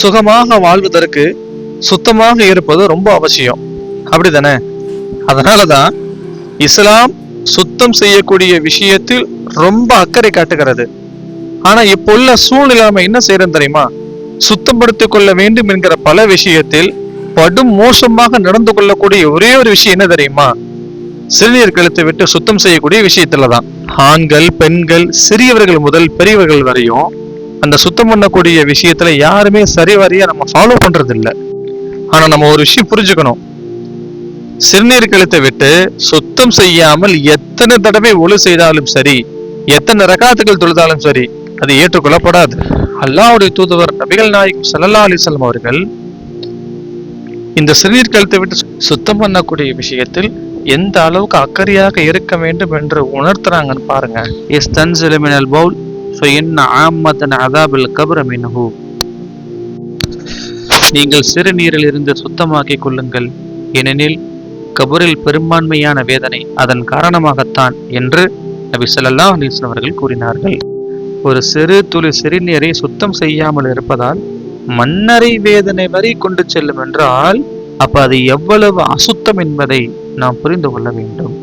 சுகமாக வாழ்வதற்கு சுத்தமாக இருப்பது ரொம்ப அவசியம். அப்படிதானே? அதனாலதான் இஸ்லாம் சுத்தம் செய்யக்கூடிய விஷயத்தில் ரொம்ப அக்கறை காட்டுகிறது. ஆனா இப்போ உள்ள சூழ்நிலை என்ன செய்யறோம் தெரியுமா? சுத்தப்படுத்திக் கொள்ள வேண்டும் என்கிற பல விஷயத்தில் படும் மோசமாக நடந்து கொள்ளக்கூடிய ஒரே ஒரு விஷயம் என்ன தெரியுமா? சிறுநீர் கழுத்தை விட்டு சுத்தம் செய்யக்கூடிய விஷயத்துல தான் ஆண்கள் பெண்கள் சிறியவர்கள் முதல் பெரியவர்கள் வரையும் அந்த சுத்தம் பண்ணக்கூடிய விஷயத்துல யாருமே சரிவரியா நம்ம ஃபாலோ பண்றது இல்லை ஆனா நம்ம ஒரு விஷயம் புரிஞ்சுக்கணும். சிறுநீர் கழுத்தை விட்டு சுத்தம் செய்யாமல் எத்தனை தடவை ஒழு செய்தாலும் சரி எத்தனை ரகாத்துகள் தொழுதாலும் சரி அது ஏற்றுக்கொள்ளப்படாது. அல்லாவுடைய தூதுவர் நபிகள் நாயகம் சல்லா அலிசல்லம் அவர்கள் இந்த சிறுநீர் கழுத்தை விட்டு சுத்தம் பண்ணக்கூடிய விஷயத்தில் எந்த அளவுக்கு அக்கறையாக இருக்க வேண்டும் என்று உணர்த்துறாங்கன்னு பாருங்க. எஸ் தன் சிலமினல் பவுல் நீங்கள் சிறுநீரில் இருந்து சுத்தமாக்கிக் கொள்ளுங்கள். ஏனெனில் கபரில் பெரும்பான்மையான வேதனை அதன் காரணமாகத்தான் என்று நபி சொல்லல்லா அலைஹி அவர்கள் கூறினார்கள். ஒரு சிறு துளி சிறுநீரை சுத்தம் செய்யாமல் இருப்பதால் மன்னரை வேதனை வரை கொண்டு செல்லும் என்றால் அப்ப அது எவ்வளவு அசுத்தம் என்பதை நாம் புரிந்து கொள்ள வேண்டும்.